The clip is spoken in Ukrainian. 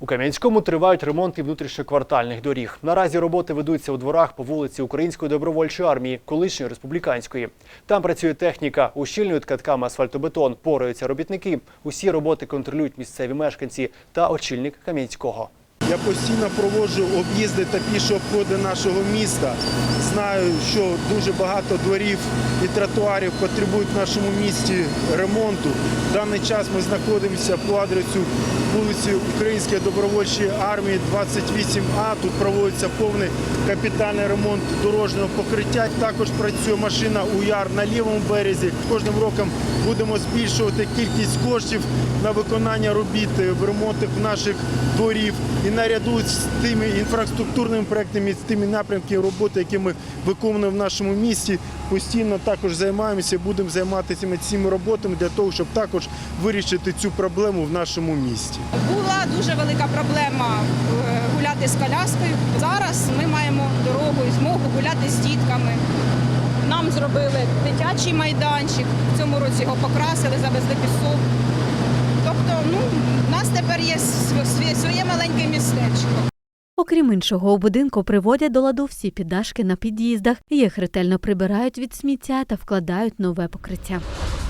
У Кам'янському тривають ремонти внутрішньоквартальних доріг. Наразі роботи ведуться у дворах по вулиці Української добровольчої армії, колишньої республіканської. Там працює техніка, ущільнюють катками асфальтобетон, пораються робітники. Усі роботи контролюють місцеві мешканці та очільник Кам'янського. Я постійно проводжу об'їзди та піші обходи нашого міста. Знаю, що дуже багато дворів і тротуарів потребують в нашому місті ремонту. В даний час ми знаходимося по адресу вулиці Української добровольчої армії 28А. Тут проводиться повний капітальний ремонт дорожнього покриття. Також працює машина УЯР на лівому березі. Кожним роком будемо збільшувати кількість коштів на виконання робіт е, в ремонтах наших дворів і наряду з тими інфраструктурними проектами, з тими напрямками роботи, які ми виконуємо в нашому місті, постійно також займаємося, будемо займатися цими роботами для того, щоб також вирішити цю проблему в нашому місті. Була дуже велика проблема е, гуляти з коляскою. Зараз ми маємо дорогу і змогу гуляти з дітками. Нам зробили дитячий майданчик. В цьому році його покрасили, завезли пісок. Тобто, ну, в нас тепер є св- своє маленьке містечко. Окрім іншого, у будинку приводять до ладу всі піддашки на під'їздах. Їх ретельно прибирають від сміття та вкладають нове покриття.